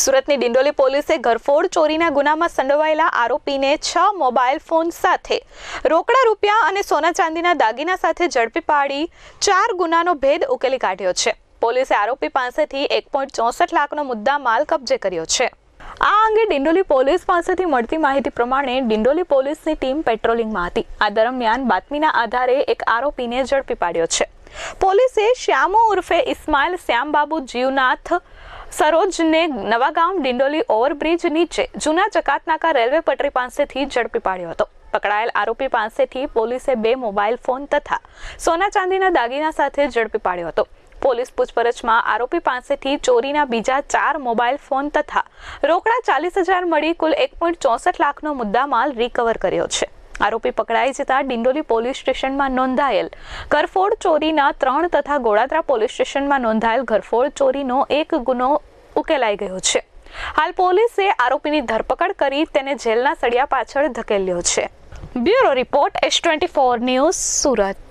સુરતની ડિંડોલી પોલીસે ઘરફોડ ચોરીના ગુનામાં સંડોવાયેલા આરોપીને છ મોબાઈલ ફોન સાથે રોકડા રૂપિયા અને સોના ચાંદીના દાગીના સાથે ઝડપી પાડી ચાર ગુનાનો ભેદ ઉકેલી કાઢ્યો છે. પોલીસે આરોપી પાસેથી એક પોઈન્ટ ચોસઠ લાખનો મુદ્દા માલ કબજે કર્યો છે. આ અંગે ડિંડોલી પોલીસ પાસેથી મળતી માહિતી પ્રમાણે ડિંડોલી પોલીસની ટીમ પેટ્રોલિંગમાં હતી. આ દરમિયાન બાતમીના આધારે એક આરોપીને ઝડપી પાડ્યો છે. પોલીસે શ્યામો ઉર્ફે ઇસ્માઇલ શ્યામબાબુ જીવનાથ સરોજને નવાગામ ડિંડોલી ઓવરબ્રિજ નીચે જૂના ચકાતનાકા રેલવે પટરી પાસેથી ઝડપી પાડ્યો હતો. પકડાયેલ આરોપી પાસેથી પોલીસે બે મોબાઈલ ફોન તથા સોના ચાંદીના દાગીના સાથે ઝડપી પાડ્યો હતો. પોલીસ પૂછપરછમાં આરોપી પાસેથી ચોરીના બીજા ચાર મોબાઈલ ફોન તથા રોકડા ચાલીસ હજાર મળી કુલ એક પોઈન્ટ ચોસઠ લાખનો મુદ્દામાલ રિકવર કર્યો છે. આરોપી પકડાઈ જતા ડિંડોલી પોલીસ સ્ટેશનમાં નોંધાયેલ ઘરફોડ ચોરીના ત્રણ તથા ગોળાત્રા પોલીસ સ્ટેશનમાં નોંધાયેલ ઘરફોડ ચોરીનો એક ગુનો ઉકેલાઈ ગયો છે. હાલ પોલીસે આરોપીની ધરપકડ કરી તેને જેલના સળિયા પાછળ ધકેલ્યો છે. Bureau report S twenty four news Surat.